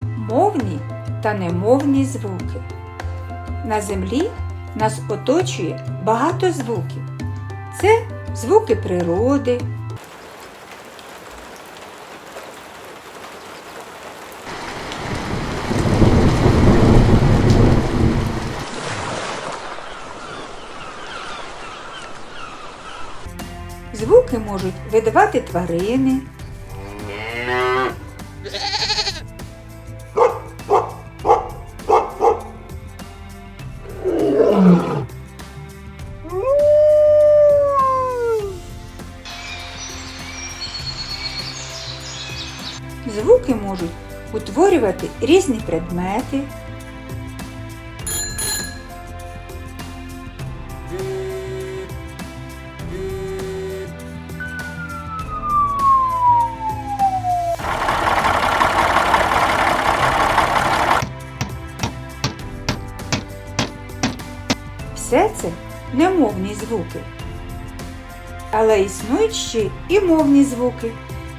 Мовні та немовні звуки. На землі нас оточує багато звуків. Це звуки природи, Звуки можуть видавати тварини, звуки можуть утворювати різні предмети, Все це немовні звуки. Але існують ще і мовні звуки.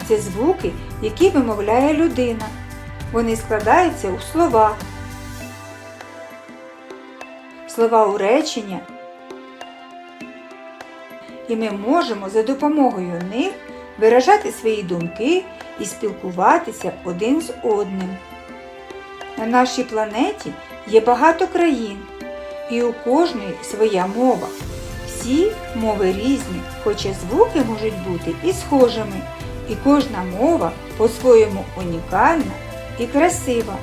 Це звуки, які вимовляє людина. Вони складаються у слова. Слова у речення. І ми можемо за допомогою них виражати свої думки і спілкуватися один з одним. На нашій планеті є багато країн, і у кожної своя мова. Всі мови різні, хоча звуки можуть бути і схожими, і кожна мова по-своєму унікальна і красива.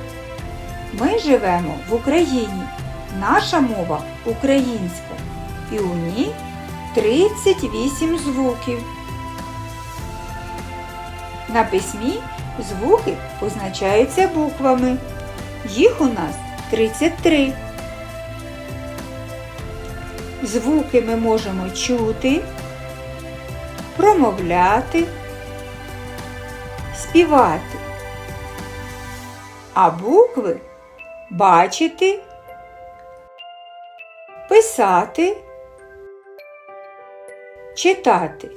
Ми живемо в Україні. Наша мова українська, і у ній 38 звуків. На письмі звуки позначаються буквами. Їх у нас 33. Звуки ми можемо чути, промовляти, співати, а букви бачити, писати, читати.